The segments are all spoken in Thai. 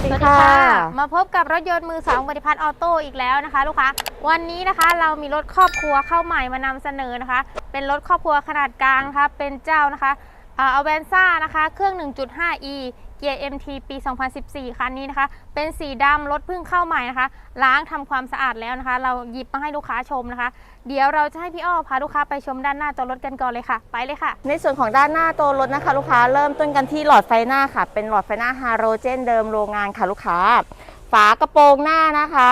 วัสดีสวัสดีค่ะค่ะ มาพบกับรถยนต์มือสองบริพัตรออโต้อีกแล้วนะคะ ลูกค้า วันนี้นะคะเรามีรถครอบครัวเข้าใหม่มานำเสนอนะคะ เป็นรถครอบครัวขนาดกลางนะคะเป็นเจ้านะคะเอาแวนซ่านะคะ เครื่อง 1.5e เกียร์ MT ปี 2014 คันนี้นะคะ เป็นสีดำรถเพิ่งเข้าใหม่นะคะ ล้างทำความสะอาดแล้วนะคะ เราหยิบมาให้ลูกค้าชมนะคะ เดี๋ยวเราจะให้พี่อ้อพาลูกค้าไปชมด้านหน้าตัวรถกันก่อนเลยค่ะ ไปเลยค่ะ ในส่วนของด้านหน้าตัวรถนะคะ ลูกค้าเริ่มต้นกันที่หลอดไฟหน้าค่ะ เป็นหลอดไฟหน้าฮาโรเจนเดิมโรงงานค่ะลูกค้า ฝากระโปรงหน้านะคะ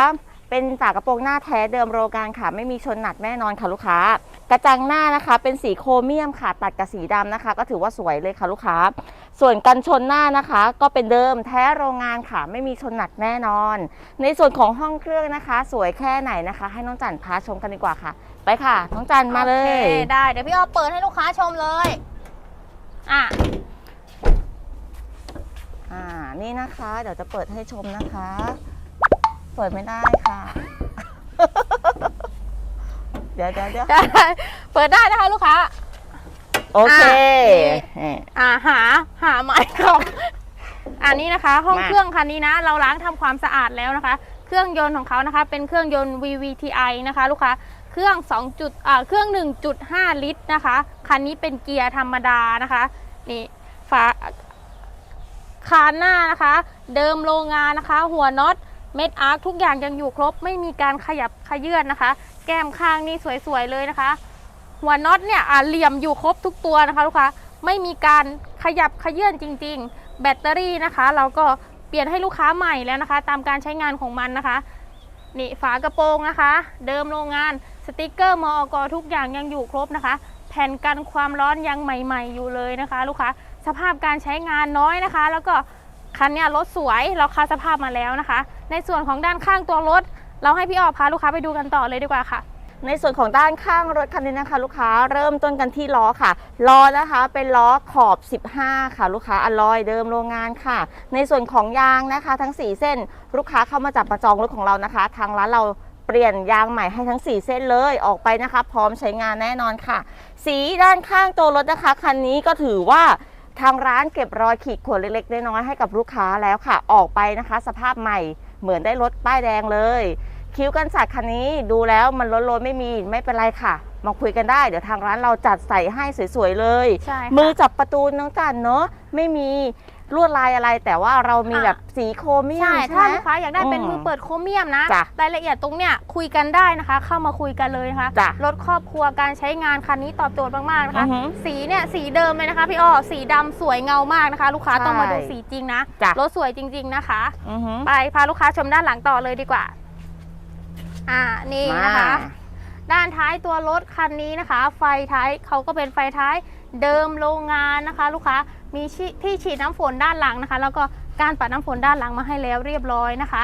เป็นฝากระโปรงหน้าแท้เดิมโรงงานค่ะ ไม่มีชนหนักแน่นอนค่ะลูกค้า กระจังหน้านะคะ เป็นสีโครเมียมค่ะตัดกับสีดำนะคะ ก็ถือว่าสวยเลยค่ะลูกค้า ส่วนกันชนหน้านะคะ ก็เป็นเดิมแท้โรงงานค่ะ ไม่มีชนหนักแน่นอน ในส่วนของห้องเครื่องนะคะ สวยแค่ไหนนะคะ ให้น้องจันพาชมกันดีกว่าค่ะ ไปค่ะ น้องจันมาเลย โอคได้ เดี๋ยวพี่อ้อเปิดให้ลูกค้าชมเลย อะ อ่านี่นะคะ เดี๋ยวจะเปิดให้ชมนะคะ เปิดไม่ได้ค่ะ เดี๋ยวเดี๋ยวเดี๋ยวได้เปิดได้นะคะลูกค้า โอเคอะนี่ อ่าหาหาไม้ครับอันนี้นะคะ ห้องมา เครื่องคันนี้นะ เราล้างทำความสะอาดแล้วนะคะ เครื่องยนต์ของเขานะคะ เป็นเครื่องยนต์ VVTi นะคะ ลูกค้าเครื่อง2จุดอ่าเครื่อง 1.5 ลิตรนะคะ คันนี้เป็นเกียร์ธรรมดานะคะ นี่ฝาคานหน้านะคะ เดิมโรงงานนะคะ หัวน็อต เม็ดอาร์คทุกอย่างยังอยู่ครบ ไม่มีการขยับขยื่นนะคะ แก้มข้างนี่สวยๆเลยนะคะ หัวน็อตเนี่ยอ่าเหลี่ยมอยู่ครบทุกตัวนะคะลูกค้าไม่มีการขยับขยื่นจริง ๆ แบตเตอรี่นะคะ เราก็เปลี่ยนให้ลูกค้าใหม่แล้วนะคะ ตามการใช้งานของมันนะคะนี่ฝากระโปรงนะคะ เดิมโรงงานสติกเกอร์มอกทุกอย่างยังอยู่ครบนะคะ แผ่นกันความร้อนยังใหม่ ๆ อยู่เลยนะคะ ลูกค้าสภาพการใช้งานน้อยนะคะ แล้วก็ คันเนี้ยรถสวยเราคัดสภาพมาแล้วนะคะ ในส่วนของด้านข้างตัวรถ เราให้พี่ออพาลูกค้าไปดูกันต่อเลยดีกว่าค่ะในส่วนของด้านข้างรถคันนี้นะคะ ลูกค้าเริ่มต้นกันที่ล้อค่ะล้อนะคะเป็นล้อขอบ 15 ค่ะ ลูกค้าอลลอยเดิมโรงงานค่ะ ในส่วนของยางนะคะ ทั้ง 4 เส้น ลูกค้าเข้ามาจับประจองรถของเรานะคะ ทางร้านเราเปลี่ยนยางใหม่ให้ทั้ง 4 เส้นเลยออกไปนะคะ พร้อมใช้งานแน่นอนค่ะ สีด้านข้างตัวรถนะคะคันนี้ก็ถือว่า ทางร้านเก็บรอยขีดข่วนเล็กๆน้อยๆให้กับลูกค้าแล้วค่ะ ออกไปนะคะ สภาพใหม่เหมือนได้รถป้ายแดงเลย คิ้วกันสัตว์คันนี้ดูแล้วมันล้นๆไม่มีไม่เป็นไรค่ะ มาคุยกันได้ เดี๋ยวทางร้านเราจัดใส่ให้สวยๆเลย ใช่ค่ะ มือจับประตูน้องจันเนาะไม่มี ลวดลายอะไรแต่ว่าเรามีค่ะ แบบสีโครเมียมใช่ใช่ถ้าไหม ลูกค้าอยากได้เป็นอืมมือเปิดโครเมียมนะจ้ะรายละเอียดตรงเนี้ยคุยกันได้นะคะ เข้ามาคุยกันเลยนะคะจ้ะรถครอบครัวการใช้งานคันนี้ตอบโจทย์มากๆนะคะ อือหือสีเนี่ยสีเดิมเลยนะคะพี่อ้อสีดำสวยเงามากนะคะ ลูกค้าใช่ต้องมาดูสีจริงนะจ้ะ รถสวยจริง ๆนะคะ อือหือไปพาลูกค้าชมด้านหลังต่อเลยดีกว่า อ่านี่นะคะ มา ด้านท้ายตัวรถคันนี้นะคะ ไฟท้ายเขาก็เป็นไฟท้าย เดิมโรงงานนะคะ ลูกค้ามีที่ที่ฉีดน้ำฝนด้านหลังนะคะ แล้วก็การปัดน้ำฝนด้านหลังมาให้แล้วเรียบร้อยนะคะ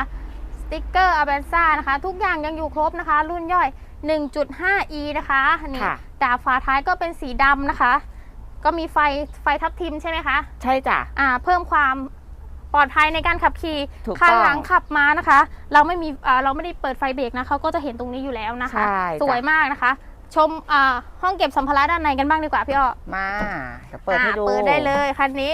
สติกเกอร์อ v เบนซ่านะคะ ทุกอย่างยังอยู่ครบนะคะ รุ่นย่อย 1.5e นะคะนี่ค่ะดาบฝาท้ายก็เป็นสีดำนะคะ ก็มีไฟไฟทับทิมใช่ไหมคะใช่จ้ะอ่าเพิ่มความปลอดภัยในการขับขี่ถูกต้องคันหลังขับมานะคะ เราไม่มีอ่าเราไม่ได้เปิดไฟเบรกนะเขาก็จะเห็นตรงนี้อยู่แล้วนะคะใช่จ้ะสวยมากนะคะ ชมอ่าห้องเก็บสัมภาระด้านในกันบ้างดีกว่าพี่อ้อมาเดี๋ยวเปิดให้ดู อ่าเปิดได้เลยคันนี้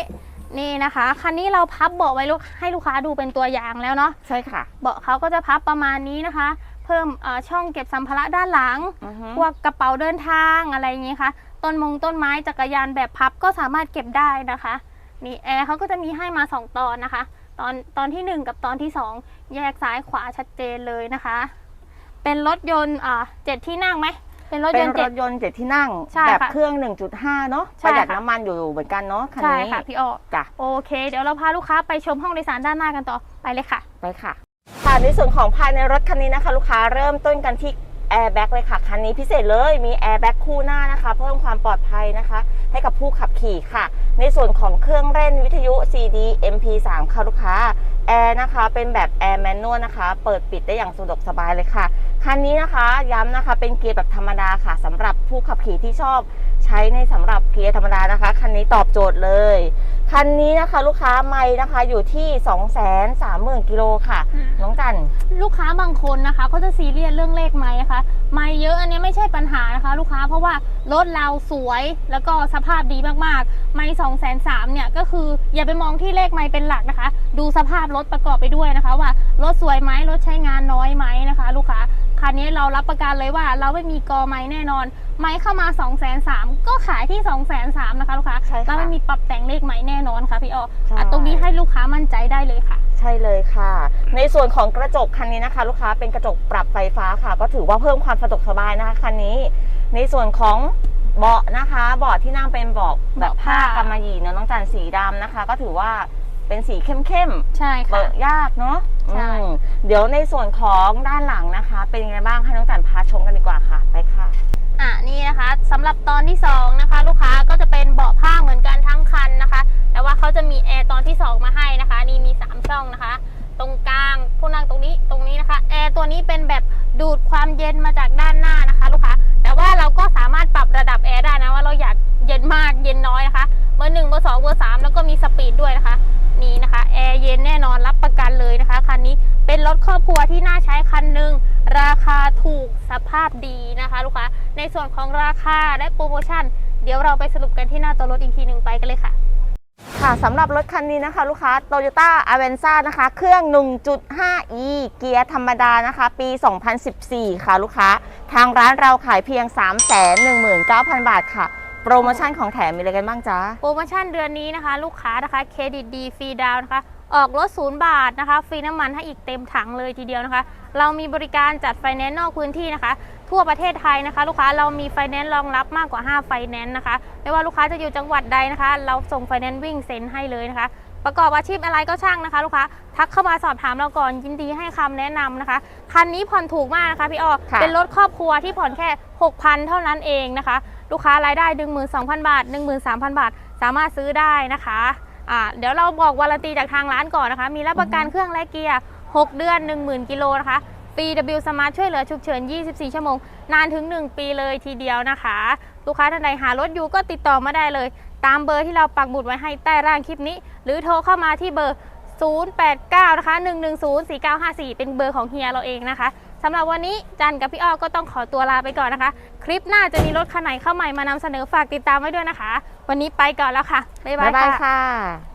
นี่นะคะ คันนี้เราพับเบาะไว้ลูกให้ลูกค้าดูเป็นตัวอย่างแล้วเนาะใช่ค่ะเบาะเขาก็จะพับประมาณนี้นะคะ เพิ่มเอ่อช่องเก็บสัมภาระด้านหลัง อือหือพวกกระเป๋าเดินทางอะไรอย่างนี้ค่ะ ต้นมงต้นไม้จักรยานแบบพับก็สามารถเก็บได้นะคะนี่แอร์เขาก็จะมีให้มา2ตอนนะคะ ตอนตอนทีหนึ่1กับตอนที่2แยกซ้ายขวาชัดเจนเลยนะคะ เป็นรถยนต์อ่าเจ็ดที่นั่งไหม เป็นรถเป็ยนนต์รเจ็ด ถยนต์เจ็ดที่นั่ง ใช่แบบค่ะเครื่อง 1.5 เนาะใช่ประหยัดค่ะ น้ำมันอยู่เหมือนกันเนาะคันใช่นี้ค่ะพี่อ้อจ้ะ โอเค เดี๋ยวเราพาลูกค้าไปชมห้องโดยสารด้านหน้ากันต่อไปเลยค่ะ ไปค่ะ ค่ะในส่วนของภายในรถคันนี้นะคะ ลูกค้าเริ่มต้นกันที่แอร์แบ็กเลยค่ะ คันนี้พิเศษเลยมีแอร์แบ็กคู่หน้านะคะ เพิ่มความปลอดภัยนะคะ ให้กับผู้ขับขี่ค่ะ ในส่วนของเครื่องเล่นวิทยุ CD MP3 ค่ะลูกค้าแอร์นะคะ เป็นแบบแอร์แมนนวลนะคะ เปิดปิดได้อย่างสะดวกสบายเลยค่ะ คันนี้นะคะย้ำนะคะเป็นเกียร์แบบธรรมดาค่ะสำหรับผู้ขับขี่ที่ชอบใช้ในสำหรับเกียร์ธรรมดานะคะ คันนี้ตอบโจทย์เลย คันนี้นะคะลูกค้าไม่นะคะอยู่ที่ 2 3 0 0 0 0กิโลค่ะอืมน้องจันลูกค้าบางคนนะคะเขาจะซีเรียสเรื่องเลขไม้นะคะไม้เยอะอันนี้ไม่ใช่ปัญหานะคะ ลูกค้าเพราะว่ารถเราสวยแล้วก็สภาพดีมากๆ ไม้สองแสนสามเนี่ยก็คืออย่าไปมองที่เลขไม้เป็นหลักนะคะ ดูสภาพรถประกอบไปด้วยนะคะ ว่ารถสวยไหมรถใช้งานน้อยไหมนะคะ ลูกค้า คันนี้เรารับประกันเลยว่าเราไม่มีกอไม้แน่นอน ไม้เข้ามา2องแสนสามก็ขายที่2องแสนสามนะคะลูกค้าใช่ค่ะเราไม่มีปรับแต่งเลขไม้แน่นอนค่ะพี่อ้อใช่ อะตรงนี้ให้ลูกค้ามั่นใจได้เลยค่ะ ใช่เลยค่ะ ในส่วนของกระจกคันนี้นะคะ ลูกค้าเป็นกระจกปรับไฟฟ้าค่ะ ก็ถือว่าเพิ่มความสะดวกสบายนะคะคันนี้ ในส่วนของเบาะนะคะเบาะที่นั่งเป็นเบาะแบบผ้าเบาะผ้ากำมะหยี่เนอะน้องจันสีดำนะคะ ก็ถือว่า เป็นสีเข้มๆใช่เบิค่ะกยากเนาะใช่ อืมเดี๋ยวในส่วนของด้านหลังนะคะ เป็นยังไงบ้างให้น้องจันพาชมกันดีกว่าค่ะไปค่ะ อะนี่นะคะสำหรับตอนที่สองนะคะ ลูกค้าก็จะเป็นเบาะผ้าเหมือนกันทั้งคันนะคะ แต่ว่าเขาจะมีแอร์ตอนที่สองมาให้นะคะ นี่มีสามช่องนะคะ ตรงกลางผู้นั่งตรงนี้ตรงนี้นะคะแอร์ตัวนี้เป็นแบบดูดความเย็นมาจากด้านหน้านะคะ ลูกค้าแต่ว่าเราก็สามารถปรับระดับแอร์ได้นะว่าเราอยากเย็นมากเย็นน้อยนะคะเบอร์หนึ่งเบอร์สองเบอร์สามแล้วก็มีสปีดด้วยนะคะ นี่นะคะแอร์เย็นแน่นอนรับประกันเลยนะคะคันนี้เป็นรถครอบครัวที่น่าใช้คันหนึ่งราคาถูกสภาพดีนะคะ ลูกค้าในส่วนของราคาและโปรโมชั่น เดี๋ยวเราไปสรุปกันที่หน้าตัวรถอีกทีหนึ่งไปกันเลยค่ะค่ะสำหรับรถคันนี้นะคะลูกค้า Toyota a v e n z a นะคะ เครื่อง 1.5e เกียร์ธรรมดานะคะ ปี 2014 ค่ะลูกค้า ทางร้านเราขายเพียง 319,000 บาทค่ะ โปรโมชั่นของแถมมีอะไรกันบ้างจ๊ะ โปรโมชั่นเดือนนี้นะคะ ลูกค้านะคะเครดิตดีฟรีดาวน์นะคะ ออกรถศูนย์บาทนะคะ ฟรีน้ำมันให้อีกเต็มถังเลยทีเดียวนะคะ เรามีบริการจัดไฟแนนซ์นอกพื้นที่นะคะ ทั่วประเทศไทยนะคะ ลูกค้าเรามีไฟแนนซ์รองรับมากกว่า 5 ไฟแนนซ์นะคะ ไม่ว่าลูกค้าจะอยู่จังหวัดใดนะคะ เราส่งไฟแนนซ์วิ่งเซ็นให้เลยนะคะ ประกอบอาชีพอะไรก็ช่างนะคะ ลูกค้าทักเข้ามาสอบถามเราก่อนยินดีให้คำแนะนำนะคะ คันนี้ผ่อนถูกมากนะคะพี่อ้อค่ะ เป็นรถครอบครัวที่ผ่อนแค่ 6,000 เท่านั้นเองนะคะ ลูกค้ารายได้ 12,000 บาท 13,000 บาท สามารถซื้อได้นะคะอ่าเดี๋ยวเราบอกวารันตีจากทางร้านก่อนนะคะ มีรับประกันเครื่องและเกียร์ 6 เดือน 10,000 กิโลนะคะฟรี W Smart ช่วยเหลือฉุกเฉิน 24 ชั่วโมง นานถึง 1 ปีเลยทีเดียวนะคะ ลูกค้าท่านใดหารถอยู่ก็ติดต่อมาได้เลย ตามเบอร์ที่เราปักหมุดไว้ให้ใต้ร่างคลิปนี้ หรือโทรเข้ามาที่เบอร์ 089 นะคะ 110 4954 เป็นเบอร์ของเฮียเราเองนะคะ สำหรับวันนี้จันกับพี่อ้อก็ต้องขอตัวลาไปก่อนนะคะ คลิปหน้าจะมีรถคันไหนเข้าใหม่มานำเสนอฝากติดตามไว้ด้วยนะคะ วันนี้ไปก่อนแล้วค่ะ บ๊ายบายค่ะ